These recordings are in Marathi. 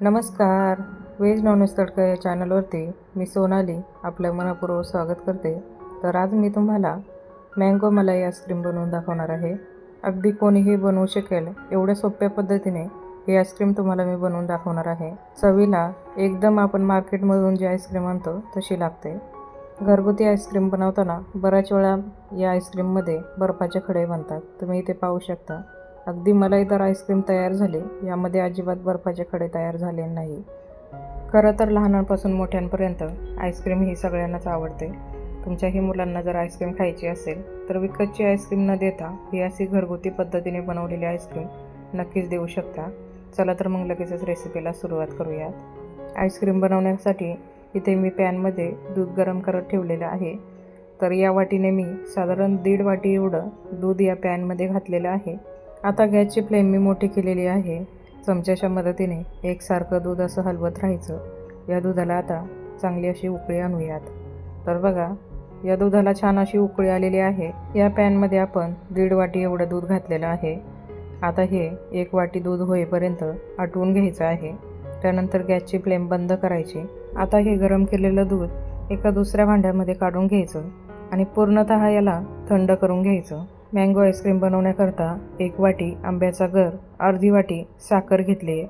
नमस्कार. व्हेज नॉनव्हेज तडका या चॅनलवरती मी सोनाली आपलं मनपूर्वक स्वागत करते. तर आज मी तुम्हाला मँगो मलाई आईस्क्रीम बनवून दाखवणार आहे. अगदी कोणीही बनवू शकेल एवढ्या सोप्या पद्धतीने ही आईस्क्रीम तुम्हाला मी बनवून दाखवणार आहे. चवीला एकदम आपण मार्केटमधून जी आईस्क्रीम आणतो तशी लागते. घरगुती आईस्क्रीम बनवताना बऱ्याच वेळा या आईस्क्रीममध्ये बर्फाचे खडे बनतात. तुम्ही इथे पाहू शकता. अगदी मलाईदार आईस्क्रीम तयार झाले. यामध्ये अजिबात बर्फाचे खडे तयार झाले नाही. खरं तर लहानांपासून मोठ्यांपर्यंत आईस्क्रीम ही सगळ्यांनाच आवडते. तुमच्याही मुलांना जर आईस्क्रीम खायची असेल तर विकतची आईस्क्रीम न देता ही अशी घरगुती पद्धतीने बनवलेली आईस्क्रीम नक्कीच देऊ शकता. चला तर मग लगेचच रेसिपीला सुरुवात करूयात. आईस्क्रीम बनवण्यासाठी इथे मी पॅनमध्ये दूध गरम करत ठेवलेलं आहे. तर या वाटीने मी साधारण दीड वाटी एवढं दूध या पॅनमध्ये घातलेलं आहे. आता गॅसची फ्लेम मी मोठी केलेली आहे. चमच्याच्या मदतीने एकसारखं दूध असं हलवत राहायचं. या दुधाला आता चांगली अशी उकळी आणूयात. तर बघा या दुधाला छान अशी उकळी आलेली आहे. या पॅनमध्ये आपण दीड वाटी एवढं दूध घातलेलं आहे. आता हे एक वाटी दूध होईपर्यंत आटवून घ्यायचं आहे. त्यानंतर गॅसची फ्लेम बंद करायची. आता हे गरम केलेलं दूध एका दुसऱ्या भांड्यामध्ये काढून घ्यायचं आणि पूर्णतः याला थंड करून घ्यायचं. मँगो आईस्क्रीम बनवण्याकरता एक वाटी आंब्याचा गर अर्धी वाटी साखर घेतली आहे.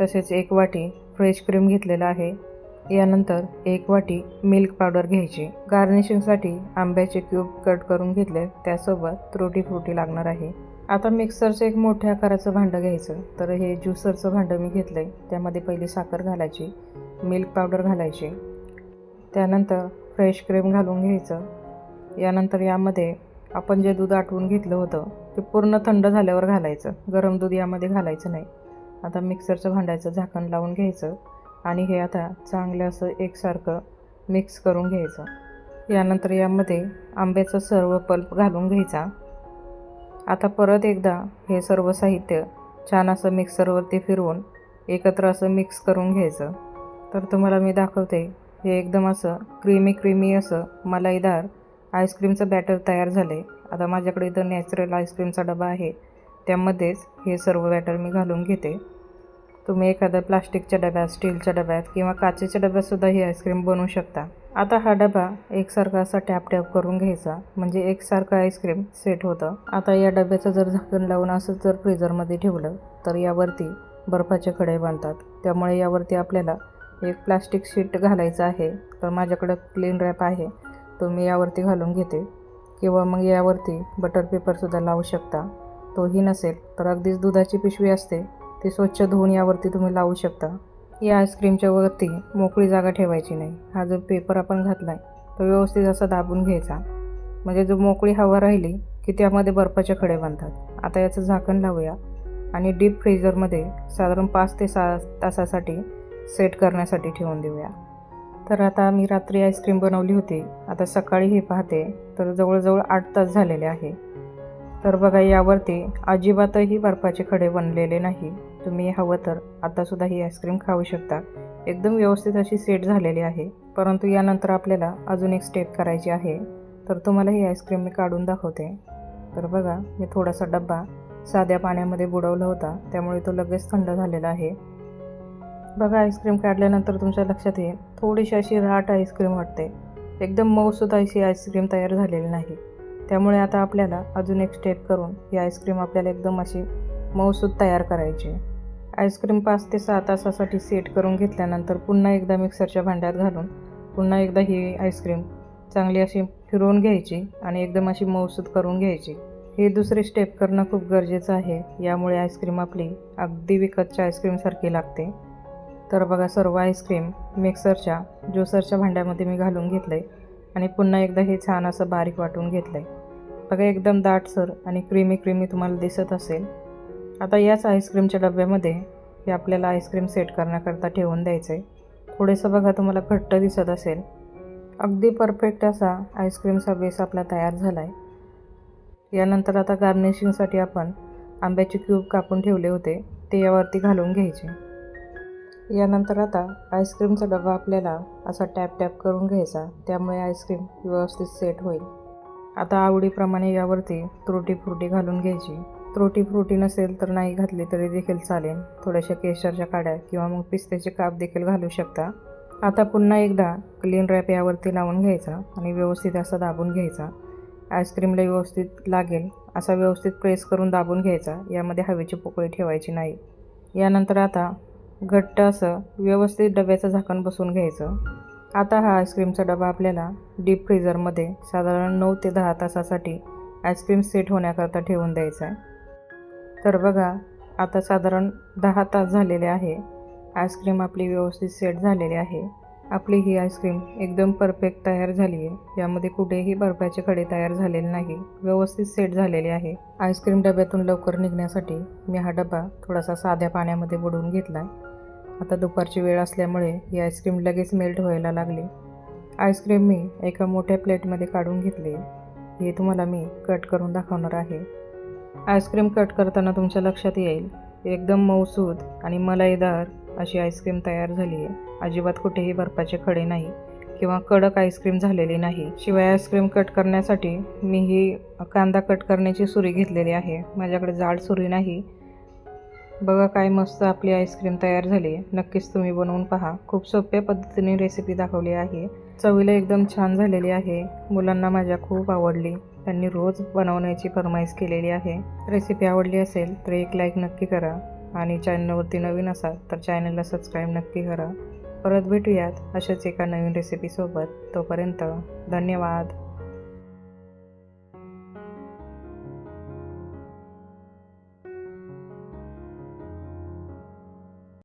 तसेच एक वाटी फ्रेश क्रीम घेतलेला आहे. यानंतर एक वाटी मिल्क पावडर घ्यायची. गार्निशिंगसाठी आंब्याचे क्यूब कट करून घेतले. त्यासोबत त्रुटी फ्रुटी लागणार आहे. आता मिक्सरचं एक मोठ्या आकाराचं भांडं घ्यायचं. तर हे ज्युसरचं भांडं मी घेतलं आहे त्यामध्ये पहिली साखर घालायची मिल्क पावडर घालायची. त्यानंतर फ्रेश क्रीम घालून घ्यायचं. यानंतर यामध्ये आपण जे दूध आटवून घेतलं होतं ते पूर्ण थंड झाल्यावर घालायचं. गरम दूध यामध्ये घालायचं नाही. आता मिक्सरचं भांडायचं झाकण लावून घ्यायचं आणि हे आता चांगलं असं एकसारखं मिक्स करून घ्यायचं. यानंतर यामध्ये आंब्याचं सर्व पल्प घालून घ्यायचा. आता परत एकदा हे सर्व साहित्य छान असं मिक्सरवरती फिरवून एकत्र असं मिक्स करून घ्यायचं. तर तुम्हाला मी दाखवते हे एकदम असं क्रीमी क्रीमी असं मलाईदार आईस्क्रीमचं बॅटर तयार झाले आता माझ्याकडे इथं नॅचरल आईस्क्रीमचा डबा आहे. त्यामध्येच हे सर्व बॅटर मी घालून घेते. तुम्ही एखाद्या प्लास्टिकच्या डब्यात स्टीलच्या डब्यात किंवा काचेच्या डब्यातसुद्धा ही आईस्क्रीम बनवू शकता. आता हा डबा एकसारखा असा टॅप टॅप करून घ्यायचा म्हणजे एकसारखं आईस्क्रीम सेट होतं. आता या डब्याचं जर झाकण लावून असं जर फ्रीझरमध्ये ठेवलं तर यावरती बर्फाचे खडे बांधतात. त्यामुळे यावरती आपल्याला एक प्लास्टिक शीट घालायचं आहे. तर माझ्याकडं क्लीन रॅप आहे. तो मी यावरती घालून घेते किंवा मग यावरती बटर पेपरसुद्धा लावू शकता. तोही नसेल तर अगदीच दुधाची पिशवी असते ती स्वच्छ धुवून यावरती तुम्ही लावू शकता. या आईस्क्रीमच्या वरती मोकळी जागा ठेवायची नाही. हा जो पेपर आपण घातला आहे तो व्यवस्थित असा दाबून घ्यायचा. म्हणजे जो मोकळी हवा राहिली की त्यामध्ये बर्फाचे खडे बांधतात आता याचं झाकण लावूया आणि डीप फ्रीजरमध्ये साधारण पाच ते सहा तासासाठी सेट करण्यासाठी ठेवून देऊया. तर आता मी रात्री आईस्क्रीम बनवली होती. आता सकाळी हे पाहते तर जवळजवळ आठ तास झालेले आहे. तर बघा यावरती अजिबातही बर्फाचे खडे बनलेले नाही. तुम्ही हवं तर आतासुद्धा ही आईस्क्रीम खाऊ शकता. एकदम व्यवस्थित अशी सेट झालेली आहे. परंतु यानंतर आपल्याला अजून एक स्टेप करायची आहे. तर तुम्हाला ही आईस्क्रीम मी काढून दाखवते. तर बघा मी थोडासा डब्बा साध्या पाण्यामध्ये बुडवला होता. त्यामुळे तो लगेच थंड झालेला आहे. बघा आईस्क्रीम काढल्यानंतर तुमच्या लक्षात येईल. थोडीशी अशी राट आईस्क्रीम वाटते. एकदम मऊसुद्धा अशी आईस्क्रीम तयार झालेली नाही. त्यामुळे आता आपल्याला अजून एक स्टेप करून ही आईस्क्रीम आपल्याला एकदम अशी मऊसूत तयार करायची आईस्क्रीम पाच ते सहा तासासाठी सेट करून घेतल्यानंतर पुन्हा एकदा मिक्सरच्या भांड्यात घालून पुन्हा एकदा ही आईस्क्रीम चांगली अशी फिरवून घ्यायची आणि एकदम अशी मऊसूत करून घ्यायची. हे दुसरे स्टेप करणं खूप गरजेचं आहे. यामुळे आईस्क्रीम आपली अगदी विकतच्या आईस्क्रीमसारखी लागते. तर बघा सर्व आईस्क्रीम मिक्सरच्या ज्युसरच्या भांड्यामध्ये मी घालून घेतलं आहे आणि पुन्हा एकदा हे छान असं बारीक वाटून घेतलं आहे बघा एकदम दाटसर आणि क्रीमी क्रीमी तुम्हाला दिसत असेल. आता याच आईस्क्रीमच्या डब्यामध्ये हे आपल्याला आईस्क्रीम सेट करण्याकरता ठेवून द्यायचं आहे थोडंसं बघा तुम्हाला घट्ट दिसत असेल. अगदी परफेक्ट असा आईस्क्रीमचा बेस आपला तयार झाला आहे यानंतर आता गार्निशिंगसाठी आपण आंब्याचे क्यूब कापून ठेवले होते. ते यावरती घालून घ्यायचे. यानंतर आता आईस्क्रीमचा डबा आपल्याला असा टॅप टॅप करून घ्यायचा. त्यामुळे आईस्क्रीम व्यवस्थित सेट होईल. आता आवडीप्रमाणे यावरती त्रुटी फ्रुटी घालून घ्यायची. त्रुटी फ्रुटी नसेल तर नाही घातली तरी देखील चालेल. थोड्याशा केशरच्या काड्या किंवा मग पिस्त्याचे काप देखील घालू शकता. आता पुन्हा एकदा क्लीन रॅप यावरती लावून घ्यायचा आणि व्यवस्थित असा दाबून घ्यायचा. आईस्क्रीमला व्यवस्थित लागेल असा व्यवस्थित प्रेस करून दाबून घ्यायचा. यामध्ये हवेची पोकळी ठेवायची नाही. यानंतर आता घट्ट असं व्यवस्थित डब्याचं झाकण बसून घ्यायचं. आता हा आईस्क्रीमचा डबा आपल्याला डीप फ्रीझरमध्ये साधारण नऊ ते दहा तासासाठी आईस्क्रीम सेट होण्याकरता ठेवून द्यायचा आहे. तर बघा आता साधारण दहा तास झालेले आहे. आईस्क्रीम आपली व्यवस्थित सेट झालेली आहे. आपली ही आईस्क्रीम एकदम परफेक्ट तयार झाली आहे. यामध्ये कुठेही बर्फाचे खडे तयार झालेले नाही. व्यवस्थित सेट झालेले आहे. आईस्क्रीम डब्यातून लवकर निघण्यासाठी मी हा डबा थोडासा साध्या पाण्यामध्ये बुडवून घेतला आहे. आता दुपारची वेळ असल्यामुळे ही आईस्क्रीम लगेच मेल्ट व्हायला लागली. आईस्क्रीम मी एका मोठ्या प्लेटमध्ये काढून घेतली. हे तुम्हाला मी कट करून दाखवणार आहे. आईस्क्रीम कट करताना तुमच्या लक्षात येईल एकदम मऊसूद आणि मलाईदार अशी आईस्क्रीम तयार झाली आहे. अजिबात कुठेही बर्फाचे खडे नाही किंवा कडक आईस्क्रीम झालेली नाही. शिवाय आईस्क्रीम कट करण्यासाठी मी ही कांदा कट करण्याची सुरी घेतलेली आहे. माझ्याकडे जाड सुरी नाही. बघा काय मस्त आपली आईस्क्रीम तयार झाली नक्कीच तुम्ही बनवून पहा. खूप सोप्या पद्धतीने रेसिपी दाखवली आहे. चवीला एकदम छान झालेली आहे. मुलांना माझ्या खूप आवडली. त्यांनी रोज बनवण्याची फरमाईश केलेली आहे. रेसिपी आवडली असेल तर एक लाईक नक्की करा. आणि चॅनलवरती नवीन असाल तर चॅनलला सबस्क्राईब नक्की करा. परत भेटूयात अशाच एका नवीन रेसिपीसोबत तोपर्यंत धन्यवाद.